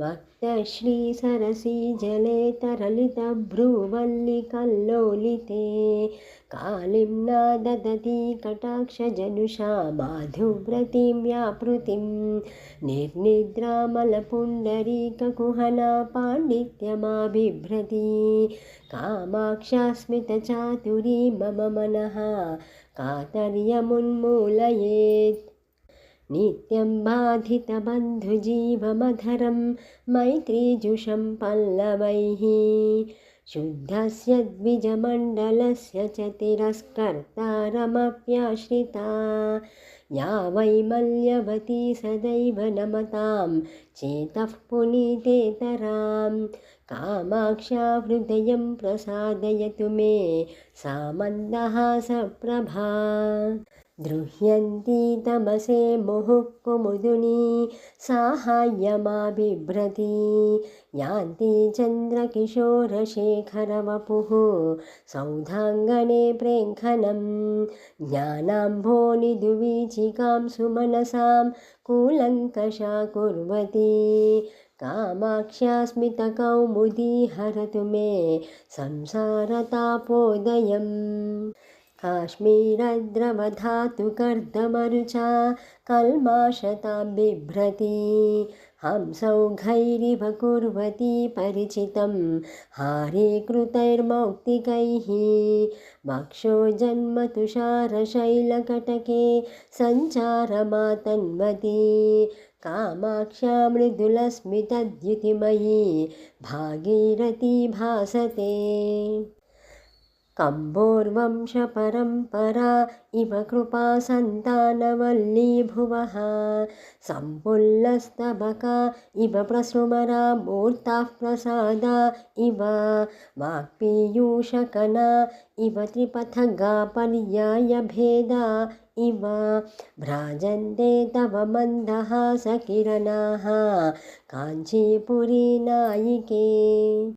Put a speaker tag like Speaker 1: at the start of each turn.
Speaker 1: वक्तश्रीसरसीजले तरलितभ्रूवल्लिकल्लोलिते कालिं नाददती कटाक्षजनुषा माधुव्रतीं व्यापृतिं निर्निद्रामलपुण्डरीककुहना पाण्डित्यमाबिभ्रती कामाक्षास्मितचातुरी मम मनः कातर्यमुन्मूलयेत् नित्यं बाधितबन्धुजीवमधरं मैत्रीजुषं पल्लवैः शुद्धस्य द्विजमण्डलस्य च तिरस्कर्तारमप्याश्रिता। या वैमल्यवती सदैव नमतां चेतः पुनीतेतरां। कामाक्षा हृदयं प्रसादयतु मे सा मन्दहासप्रभा గృహ్యంతి తమసే ముహుక్కుముదుని సాహాయ్యమాబిభ్రతి యాంతి చంద్రకిశోరశేఖరవపు సౌధాంగణే ప్రేంఖనం జ్ఞానాంభోని దువీచికాం సుమనసాం కూలంకషా కుర్వతి కామాక్ష్యాస్మితకౌముదీ హరతు మే సంసారతాపోదయం काश्मीरद्रवधातुकर्दमरुचा कल्माशतां बिभ्रती हंसौघैरिव कुर्वती परिचितं हारीकृतैर्मौक्तिकैः वक्षो जन्मतुषारशैलकटके सञ्चारमातन्वती। कामाक्षा मृदुलस्मितद्युतिमयी भागीरथी भासते कम्बोर्वंशपरम्परा इव कृपा सन्तानवल्लीभुवः। सम्पुल्लस्तबका इव प्रसृमरा मूर्ताः प्रसादा इव वाक्पीयूषकना इव त्रिपथगा पर्यायभेदा इव भ्राजन्ते तव मन्दहासकिरणाः। काञ्चीपुरी नायिके